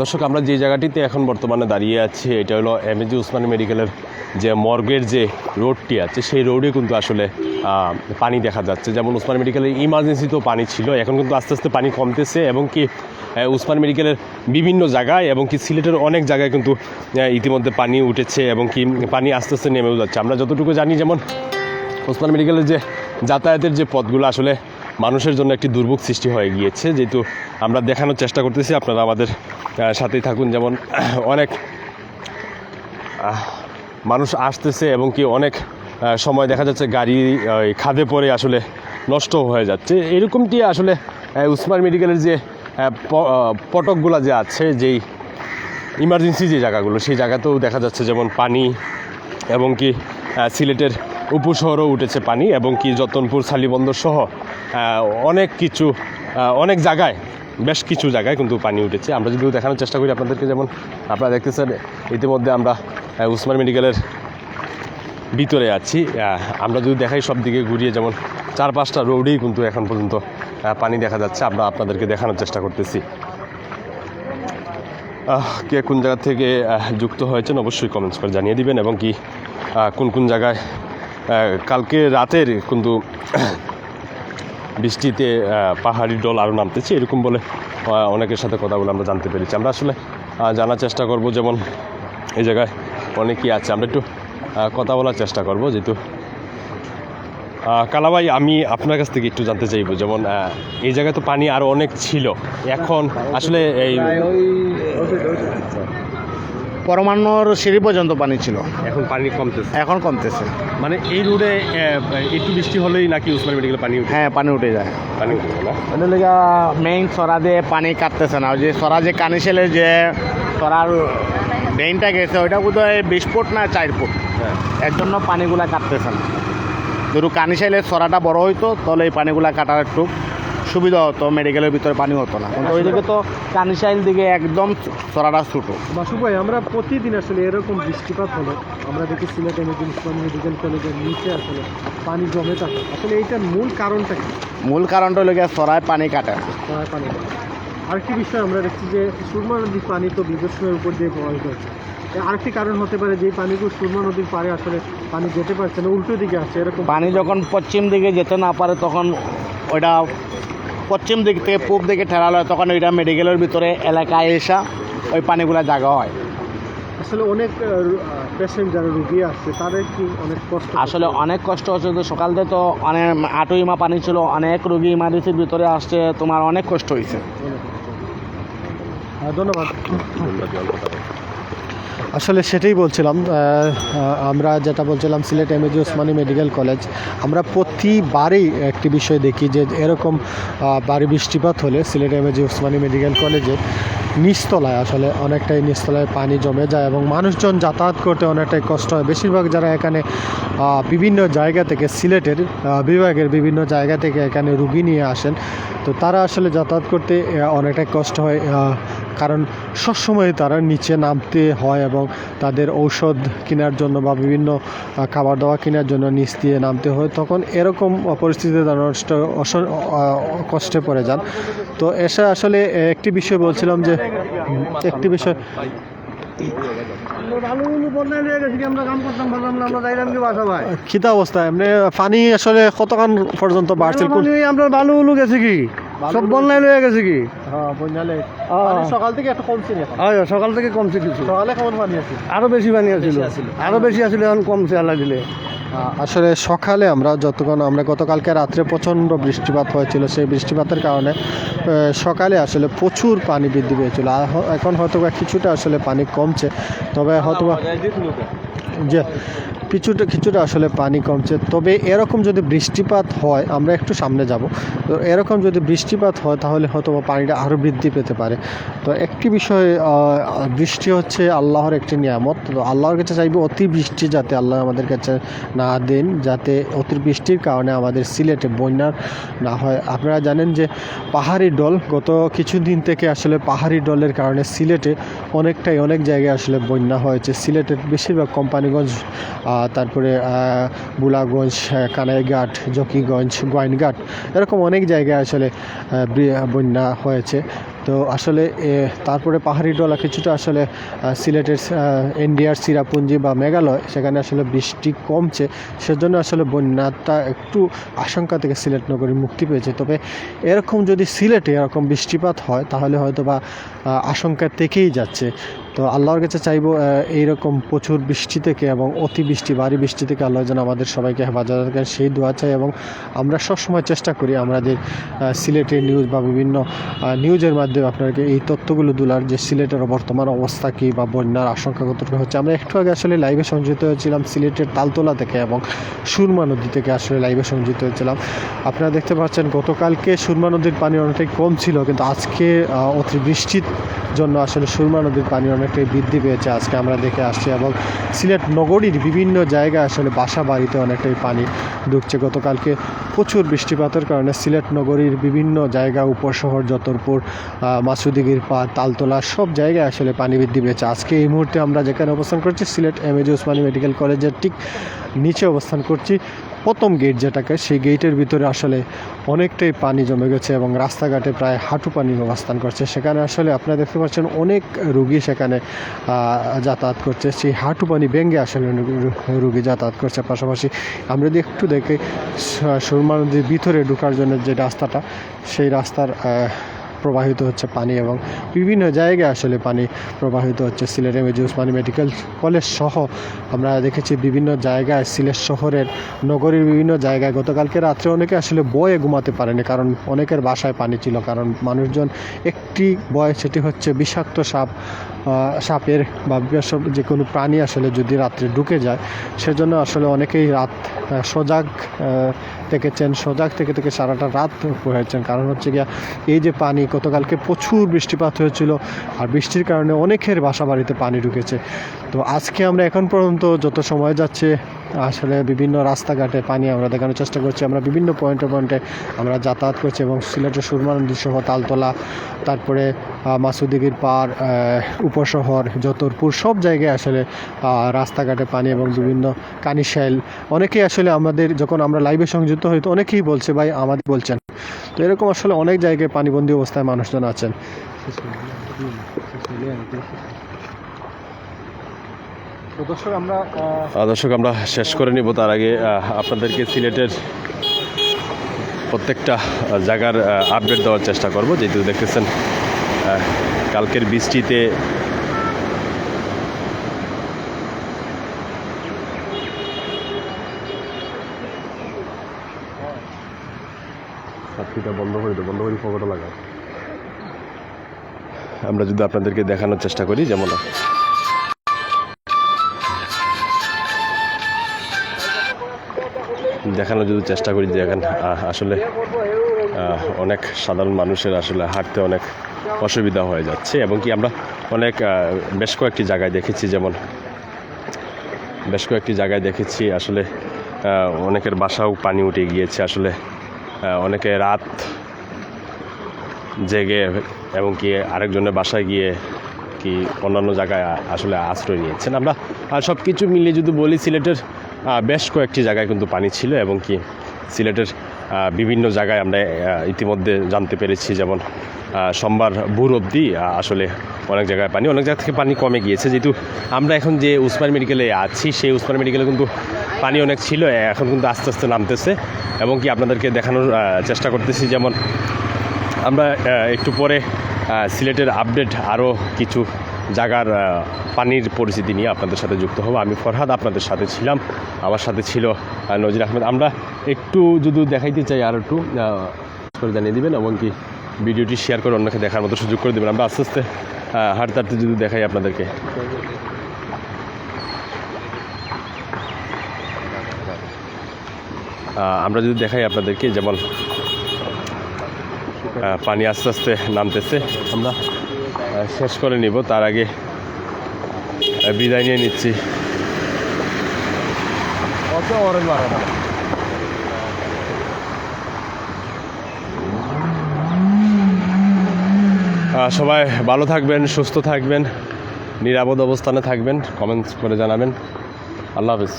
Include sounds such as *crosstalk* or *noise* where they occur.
দর্শক, আমরা যে জায়গাটিতে এখন বর্তমানে দাঁড়িয়ে আছি, এটা হলো এম এমএজি উসমানী মেডিকেলের যে মর্গের যে রোডটি আছে, সেই রোডে কিন্তু আসলে পানি দেখা যাচ্ছে। যেমন উসমান মেডিকেলের ইমার্জেন্সিতেও পানি ছিল, এখন কিন্তু আস্তে আস্তে পানি কমতেছে এবং কি উসমান মেডিকেলের বিভিন্ন জায়গায় এবং কি সিলেটের অনেক জায়গায় কিন্তু ইতিমধ্যে পানি উঠেছে এবং কি পানি আস্তে আস্তে নেমেও যাচ্ছে। আমরা যতটুকু জানি, যেমন উসমান মেডিকেলের যে যাতায়াতের যে পথগুলো আসলে মানুষের জন্য একটি দুর্ভোগ সৃষ্টি হয়ে গিয়েছে। যেহেতু আমরা দেখানোর চেষ্টা করতেছি, আপনারা আমাদের সাথেই থাকুন। যেমন *clears throat* অনেক মানুষ আসতেছে এবং কি অনেক সময় দেখা যাচ্ছে গাড়ি খাদে পড়ে আসলে নষ্ট হয়ে যাচ্ছে। এরকমটি আসলে উসমান মেডিকেলের যে পটকগুলা যে আছে, যেই ইমার্জেন্সি যে জায়গাগুলো, সেই জায়গাতেও দেখা যাচ্ছে যেমন পানি এবং কি সিলেটের উপশহরও উঠেছে পানি এবং কি যতনপুর, সালিবন্দর সহ অনেক কিছু অনেক জায়গায়, বেশ কিছু জায়গায় কিন্তু পানি উঠেছে। আমরা যদি দেখানোর চেষ্টা করি আপনাদেরকে, যেমন আপনারা দেখতেছেন, ইতিমধ্যে আমরা উসমান মেডিকেলের ভিতরে আছি। আমরা যদি দেখাই সব দিকে ঘুরিয়ে, যেমন চার পাঁচটা রোডেই কিন্তু এখন পর্যন্ত পানি দেখা যাচ্ছে। আমরা আপনাদেরকে দেখানোর চেষ্টা করতেছি। কে কোন জায়গা থেকে যুক্ত হয়েছেন অবশ্যই কমেন্টস করে জানিয়ে দিবেন এবং কি কোন কোন জায়গায় কালকে রাতের কিন্তু বৃষ্টিতে পাহাড়ি ডল আরও নামতেছে, এরকম বলে অনেকের সাথে কথা বলে আমরা জানতে পেরেছি। আমরা আসলে জানার চেষ্টা করব যেমন এই জায়গায় অনেকেই আছে। আমরা একটু কথা বলার চেষ্টা করব যেহেতু। কালাভাই, আমি আপনার কাছ থেকে একটু জানতে চাইব যেমন এই জায়গায় তো পানি আরও অনেক ছিল। এখন আসলে এই পরমাণুর সিঁড়ি পর্যন্ত পানি ছিল। এখন পানি কমতেছে? এখন কমতেছে। মানে এই রোডে একটু বৃষ্টি হলেই নাকি উসমান মেডিকেলে পানি উঠে হ্যাঁ পানি উঠে যায়। পানি উঠে লেগে মেইন সরা দিয়ে পানি কাটতেছে না। ওই যে সরা যে কানিশেলে যে সরার ড্রেনটা গেছে ওইটা বোধ হয় বিশ ফুট না চার ফুট। হ্যাঁ। এর জন্য পানিগুলা কাটতেছে না। যদি কানিশাইলের সরাটা বড় হইতো তাহলে এই পানিগুলা কাটার একটু সুবিধা হতো মেডিকেলের ভিতরে পানি হতো না। কিন্তু ওইদিকে তো কানিশাইল দিকে একদম সরাটা ছোটো। মাসুক ভাই আমরা প্রতিদিন আসলে এরকম বৃষ্টিপাত হলো আমরা দেখি সিলেট এমার্জেন্সি মেডিকেল কলেজের নিচে আসলে পানি জমে থাকে। আসলে এইটার মূল কারণটা কি? মূল কারণটা হলো গিয়ে সরায় পানি কাটে। সরায় পানি জমে। আরেকটি বিষয় আমরা দেখছি যে সুরমা নদীর পানি তো বিবেচনার উপর দিয়ে প্রবাহিত হচ্ছে। আরেকটি কারণ হতে পারে যে পানিগুলো সুরমা নদীর পারে আসলে পানি যেতে পারছে না উল্টো দিকে আসছে এরকম পানি যখন পশ্চিম দিকে যেতে না পারে তখন ওইটা পশ্চিম দিক থেকে পূব দিকে ঠেলালো হয় তখন ওইটা মেডিকেলের ভিতরে এলাকায় এসা ওই পানিগুলো জায়গা হয়। আসলে অনেক পেশেন্ট যারা রুগী আসছে তাদের কি অনেক কষ্ট? আসলে অনেক কষ্ট হচ্ছে তো সকাল থেকে তো অনেক আটু ইমা পানি ছিল অনেক রুগী ইমার্জেন্সির ভিতরে আসছে তোমার অনেক কষ্ট হয়েছে হ্যাঁ, ধন্যবাদ আসলে সেটাই বলছিলাম আমরা যেটা বলছিলাম, Sylhet MAG Osmani medical college, আমরা প্রতিবারই একটি বিষয় দেখি যে এরকম বাড়ি বৃষ্টিপাত হলে সিলেট এমএজি ওসমানী মেডিকেল কলেজের নিচতলায় আসলে অনেকটাই নিচতলায় পানি জমে যায় এবং মানুষজন যাতায়াত করতে অনেকটাই কষ্ট হয়। বেশিরভাগ যারা এখানে বিভিন্ন জায়গা থেকে, সিলেটের বিভাগের বিভিন্ন জায়গা থেকে এখানে রুগী নিয়ে আসেন, তো তারা আসলে যাতায়াত করতে অনেকটাই কষ্ট হয় কারণ সবসময় তারা নিচে নামতে হয় এবং তাদের ঔষধ কেনার জন্য বা বিভিন্ন খাবার দাবার কেনার জন্য নিচ দিয়ে নামতে হয়। তখন এরকম পরিস্থিতিতে তারা নষ্ট কষ্টে পড়ে যান। তো এসে আসলে একটি বিষয় বলছিলাম যে, একটি বিষয় খিতা অবস্থা এমনি পানি আসলে কতক্ষণ পর্যন্ত বাড়ছে আমরা বালু উলু গেছে কি? সব বন্যায় লয়ে গেছে কি? হ্যাঁ হ্যাঁ। পানি সকাল থেকে একটু কমছে। হয় সকাল থেকে কমছে কিছু সকালে কেমন পানি আছে আরও বেশি পানি আছিল। আরও বেশি আছিল এখন কমছে আল্লাহ দিলে আসলে সকালে আমরা যতক্ষণ আমরা গতকালকে রাত্রে প্রচণ্ড বৃষ্টিপাত হয়েছিল সেই বৃষ্টিপাতের কারণে সকালে আসলে প্রচুর পানি বৃদ্ধি পেয়েছিল। আর এখন হয়তো কিছুটা আসলে পানি কমছে। তবে হয়তো যে কিছুটা কিছুটা আসলে পানি কমছে। তবে এরকম যদি বৃষ্টিপাত হয়, আমরা একটু সামনে যাব। তো এরকম যদি বৃষ্টিপাত হয়, তাহলে হয়তো পানিটা আরও বৃদ্ধি পেতে পারে। তো একটি বিষয় বৃষ্টি হচ্ছে আল্লাহর একটি নিয়ামত। তো আল্লাহর কাছে চাইব অতি বৃষ্টি যাতে আল্লাহ আমাদের কাছে না দেন, যাতে অতি বৃষ্টির কারণে আমাদের সিলেটে বন্যার না হয়। আপনারা জানেন যে পাহাড়ি ডল, গত কিছুদিন থেকে আসলে পাহাড়ি ডলের কারণে সিলেটে অনেকটাই অনেক জায়গায় আসলে বন্যা হয়েছে। সিলেটের বেশিরভাগ কোম্পানিগঞ্জ তারপরে বুলাগঞ্জ কানাইঘাট জকিগঞ্জ গোয়াইনঘাট এরকম অনেক জায়গায় আসলে বন্যা হয়েছে। তো আসলে তারপরে পাহাড়ি ডলা কিছুটা আসলে সিলেটের এনডিআর, সিরাপুঞ্জি বা মেঘালয়, সেখানে আসলে বৃষ্টি কমছে। সেজন্য আসলে বন্যাটা একটু আশঙ্কা থেকে সিলেট নগরী মুক্তি পেয়েছে। তবে এরকম যদি সিলেটে এরকম বৃষ্টিপাত হয়, তাহলে হয়তো বা আশঙ্কা থেকেই যাচ্ছে। তো আল্লাহর কাছে চাইব এইরকম প্রচুর বৃষ্টি থেকে এবং অতি বৃষ্টি, ভারী বৃষ্টি থেকে আল্লাহ যেন আমাদের সবাইকে হেফাজত করেন সেই দোয়া চাই এবং আমরা সবসময় চেষ্টা করি আমাদের সিলেটের নিউজ বা বিভিন্ন নিউজের মাধ্যমে আপনাকে এই তথ্যগুলো তোলার যে সিলেটের বর্তমান অবস্থা কী বা বন্যার আশঙ্কা কতটুকু হচ্ছে। আমরা একটু আগে আসলে লাইভে সংযুক্ত হয়েছিলাম সিলেটের তালতলা থেকে এবং সুরমা নদী থেকে আসলে লাইভে সংযুক্ত হয়েছিলাম। আপনারা দেখতে পাচ্ছেন গতকালকে সুরমা নদীর পানি অনেকটাই কম ছিল, কিন্তু আজকে অতি বৃষ্টির জন্য আসলে সুরমা নদীর পানি অনেকটাই বৃদ্ধি পেয়েছে। আজকে আমরা দেখে আসছি এবং সিলেট নগরীর বিভিন্ন জায়গায় আসলে বাসা বাড়িতে অনেকটাই পানি ঢুকছে। গতকালকে প্রচুর বৃষ্টিপাতের কারণে সিলেট নগরীর বিভিন্ন জায়গা, উপশহর, যতরপুর মাসুদিগির পাড় তালতলা, সব জায়গায় আসলে পানি বৃদ্ধি পেয়েছে। আজকে এই মুহূর্তে আমরা যেখানে অবস্থান করছি, Sylhet M AG Osmani medical কলেজের ঠিক নিচে অবস্থান করছি। প্রথম গেট যেটাকে, সেই গেটের ভিতরে আসলে অনেকটাই পানি জমে গেছে এবং রাস্তাঘাটে প্রায় হাঁটু পানি অবস্থান করছে। সেখানে আসলে আপনারা দেখতে পাচ্ছেন অনেক রুগী সেখানে যাতায়াত করছে। সেই হাঁটু পানি ভেঙে আসলে রুগী যাতায়াত করছে। পাশাপাশি আমরা যদি একটু দেখি সুরমা নদীর ভিতরে ঢোকার জন্য যে রাস্তাটা, সেই রাস্তার প্রবাহিত হচ্ছে পানি এবং বিভিন্ন জায়গায় আসলে পানি প্রবাহিত হচ্ছে। Sylhet MAG Osmani medical college সহ আমরা দেখেছি বিভিন্ন জায়গায়, সিলেট শহরের নগরীর বিভিন্ন জায়গায় গতকালকে রাত্রে অনেকে আসলে বয়ে ঘুমাতে পারেনি কারণ অনেকের বাসায় পানি ছিল কারণ মানুষজন একটি বয় সেটি হচ্ছে বিষাক্ত সাপ সাপের বা যে কোনো প্রাণী আসলে যদি রাত্রে ঢুকে যায়, সেজন্য আসলে অনেকেই রাত সজাগ থেকেছেন সজাগ থেকে থেকে সারাটা রাত হয়েছেন। কারণ হচ্ছে গিয়া, এই যে পানি, গতকালকে প্রচুর বৃষ্টিপাত হয়েছিল আর বৃষ্টির কারণে অনেকের বাসা বাড়িতে পানি ঢুকেছে। তো আজকে আমরা এখন পর্যন্ত যত সময় যাচ্ছে আসলে বিভিন্ন রাস্তাঘাটে পানি আমরা দেখানোর চেষ্টা করছি। আমরা বিভিন্ন পয়েন্টে পয়েন্টে আমরা যাতায়াত করছি এবং সিলেটের সুরমা সহ তালতলা, তারপরে মাসুদিগির পাড় উপশহর, যতরপুর সব জায়গায় আসলে রাস্তাঘাটে পানি এবং বিভিন্ন কানিশাইল অনেকেই আসলে আমাদের যখন আমরা লাইভে সংযুক্ত হই তো অনেকেই বলছে, ভাই, আমাদের বলছেন। তো এরকম আসলে অনেক জায়গায় পানিবন্দী অবস্থায় মানুষজন আছেন। দর্শক, আমরা দর্শক, আমরা শেষ করে নিব। তার আগে আপনাদেরকে সিলেটের প্রত্যেকটা জায়গার আপডেট দেওয়ার চেষ্টা করব। যেহেতু দেখতেছেন কালকের বৃষ্টিতে বন্ধ করে দেবো বন্ধ করে খবরটা লাগাও। আমরা যদি আপনাদেরকে দেখানোর চেষ্টা করি, যেমন দেখানোর যদি চেষ্টা করি যে এখন আসলে অনেক সাধারণ মানুষের আসলে হাঁটতে অনেক অসুবিধা হয়ে যাচ্ছে এবং কি আমরা অনেক বেশ কয়েকটি জায়গায় দেখেছি যেমন, বেশ কয়েকটি জায়গায় দেখেছি আসলে অনেকের বাসাও পানি উঠে গিয়েছে আসলে অনেকে রাত জেগে এবং কি আরেকজনের বাসায় গিয়ে কি অন্যান্য জায়গায় আসলে আশ্রয় নিয়েছেন। আমরা আর সব কিছু মিলিয়ে যদি বলি সিলেটের বেশ কয়েকটি জায়গায় কিন্তু পানি ছিল এবং কি সিলেটের বিভিন্ন জায়গায় আমরা ইতিমধ্যে জানতে পেরেছি যেমন সোমবার ভোর অবধি আসলে অনেক জায়গায় পানি, অনেক জায়গা থেকে পানি কমে গিয়েছে। যেহেতু আমরা এখন যে উসমান মেডিকেলে আছি, সেই উসমান মেডিকেলে কিন্তু পানি অনেক ছিল এখন কিন্তু আস্তে আস্তে নামতেছে এবং কি আপনাদেরকে দেখানোর চেষ্টা করতেছি যেমন, আমরা একটু পরে সিলেটের আপডেট আরও কিছু জায়গার আহ, পানির পরিস্থিতি নিয়ে আপনাদের সাথে যুক্ত হব। আমি ফরহাদ আপনাদের সাথে ছিলাম। আমার সাথে ছিল নজির আহমেদ। আমরা একটু যদি দেখাইতে চাই আর একটু করে জানিয়ে দিবেন এবং কি ভিডিওটি শেয়ার করে অন্যকে দেখার মতো সুযোগ করে দেবেন। আমরা আস্তে আস্তে হাঁটতে হাঁটতে যদি দেখাই আপনাদেরকে। আমরা যদি দেখাই আপনাদেরকে যেমন পানি আস্তে আস্তে নামতেছে। আমরা শেষ করে নিব তার আগে বিদায় নিয়ে নিচ্ছি। সবাই ভালো থাকবেন সুস্থ থাকবেন নিরাপদ অবস্থানে থাকবেন কমেন্টস করে জানাবেন। আল্লাহ হাফিজ।